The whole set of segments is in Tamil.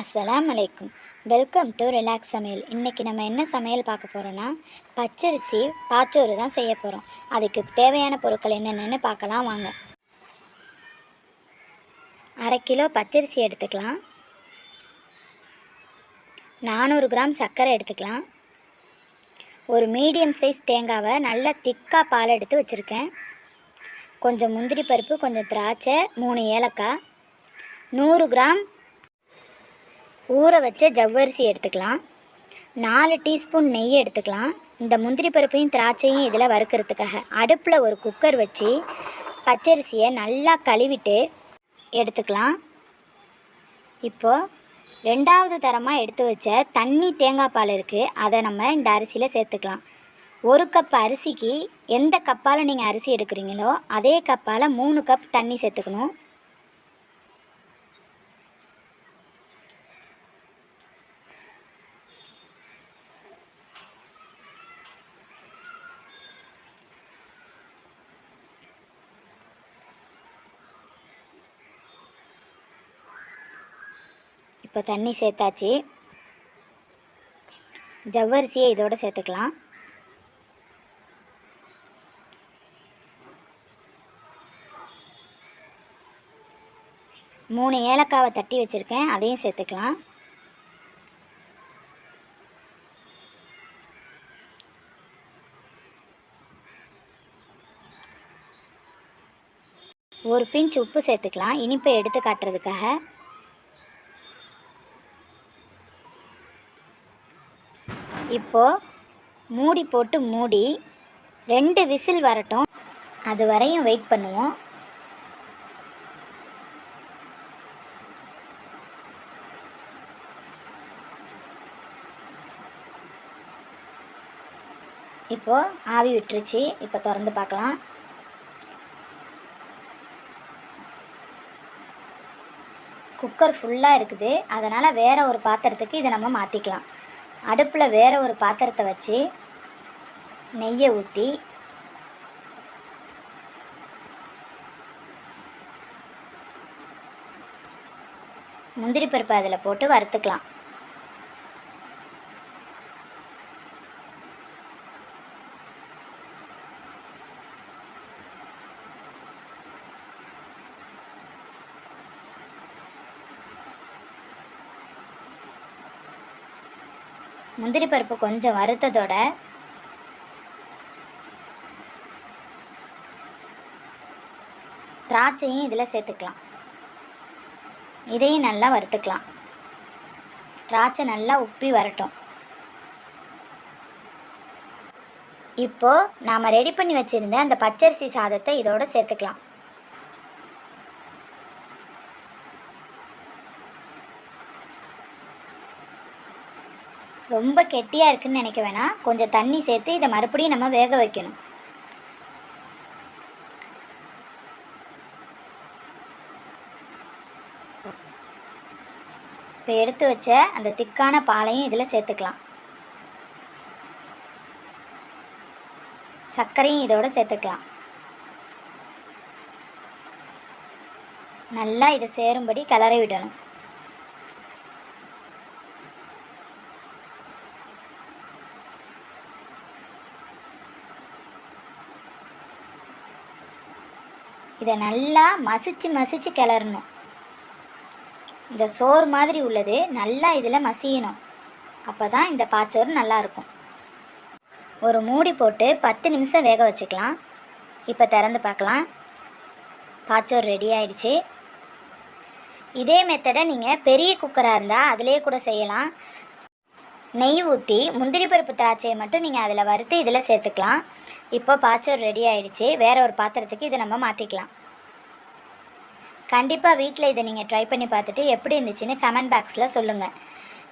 அஸ்ஸலாம் அலைக்கும் வெல்கம் டு ரிலாக்ஸ் சமையல். இன்றைக்கி நம்ம என்ன சமையல் பார்க்க போகிறோன்னா பச்சரிசி பாச்சோறு தான் செய்ய போகிறோம் அதுக்கு தேவையான பொருட்கள் என்னென்னு பார்க்கலாம் வாங்க. அரை கிலோ பச்சரிசி எடுத்துக்கலாம். நானூறு கிராம் சர்க்கரை எடுத்துக்கலாம். ஒரு மீடியம் சைஸ் தேங்காவை நல்லா திக்காக பால் எடுத்து வச்சுருக்கேன். கொஞ்சம் முந்திரி பருப்பு கொஞ்சம் திராட்சை மூணு ஏலக்காய் நூறு கிராம் ஊற வச்ச ஜவ்வரிசி எடுத்துக்கலாம். நாலு டீஸ்பூன் நெய் எடுத்துக்கலாம். இந்த முந்திரி பருப்பையும் திராட்சையும் இதில் வறுக்கிறதுக்காக அடுப்பில் ஒரு குக்கர் வச்சு பச்சரிசியை நல்லா கழுவிட்டு எடுத்துக்கலாம். இப்போது ரெண்டாவது தரமாக எடுத்து வச்ச தண்ணி தேங்காய் பால் இருக்குது அதை நம்ம இந்த அரிசியில் சேர்த்துக்கலாம். ஒரு கப் அரிசிக்கு எந்த கப்பால் நீங்கள் அரிசி எடுக்கிறீங்களோ அதே கப்பால் மூணு கப் தண்ணி சேர்த்துக்கணும். இப்போ தண்ணி சேர்த்தாச்சு. ஜவ்வரிசியை இதோட சேர்த்துக்கலாம். மூணு ஏலக்காவை தட்டி வச்சுருக்கேன். அதையும் சேர்த்துக்கலாம். ஒரு பிஞ்ச் உப்பு சேர்த்துக்கலாம். இனிப்பை எடுத்து காட்டுறதுக்காக. இப்போது மூடி போட்டு மூடி ரெண்டு விசில் வரட்டும். அது வரையும் வெயிட் பண்ணுவோம். இப்போது ஆவி விட்டுருச்சு. இப்போ திறந்து பார்க்கலாம். குக்கர் ஃபுல்லாக இருக்குது. அதனால் வேறு ஒரு பாத்திரத்துக்கு இதை நம்ம மாற்றிக்கலாம் அடுப்பில் வேறு ஒரு பாத்திரத்தை வச்சு நெய்யை ஊற்றி முந்திரி பருப்பு அதில் போட்டு வறுத்துக்கலாம். முந்திரி பருப்பு கொஞ்சம் வறுத்ததோட திராட்சையும் இதில் சேர்த்துக்கலாம். இதையும் நல்லா வறுத்துக்கலாம். திராட்சை நல்லா உப்பி வரட்டும். இப்போது நாம் ரெடி பண்ணி வச்சுருந்த அந்த பச்சரிசி சாதத்தை இதோட சேர்த்துக்கலாம். ரொம்ப கெட்டியாக இருக்குன்னு நினைக்க வேணாம். கொஞ்சம் தண்ணி சேர்த்து இதை மறுபடியும் நம்ம வேக வைக்கணும். இப்போ எடுத்து வச்ச அந்த திக்கான பாலையும் இதில் சேர்த்துக்கலாம். சர்க்கரையும் இதோட சேர்த்துக்கலாம். நல்லா இதை சேரும்படி கிளறி விடணும். இதை நல்லா மசிச்சு மசிச்சு கிளறணும். இந்த சோறு மாதிரி உள்ளது நல்லா இதில் மசியணும். அப்போ தான் இந்த பாச்சோறு நல்லாயிருக்கும் ஒரு மூடி போட்டு பத்து நிமிஷம் வேக வச்சுக்கலாம். இப்போ திறந்து பார்க்கலாம். பாச்சோறு ரெடி ஆயிடுச்சு. இதே மெத்தடை நீங்கள் பெரிய குக்கராக இருந்தால் அதிலே கூட செய்யலாம். நெய் ஊற்றி முந்திரி பருப்பு திராட்சையை மட்டும் நீங்கள் அதில் வறுத்து இதில் சேர்த்துக்கலாம். இப்போ பாச்சோறு ரெடி ஆகிடுச்சி வேறு ஒரு பாத்திரத்துக்கு இதை நம்ம மாற்றிக்கலாம் கண்டிப்பாக வீட்டில் இதை நீங்கள் ட்ரை பண்ணி பார்த்துட்டு எப்படி இருந்துச்சுன்னு கமெண்ட் பாக்ஸில் சொல்லுங்கள்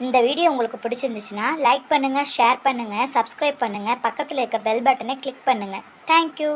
இந்த வீடியோ உங்களுக்கு பிடிச்சிருந்துச்சுன்னா லைக் பண்ணுங்கள் ஷேர் பண்ணுங்கள் சப்ஸ்கிரைப் பண்ணுங்கள் பக்கத்தில் இருக்க பெல் பட்டனை கிளிக் பண்ணுங்கள் தேங்க்யூ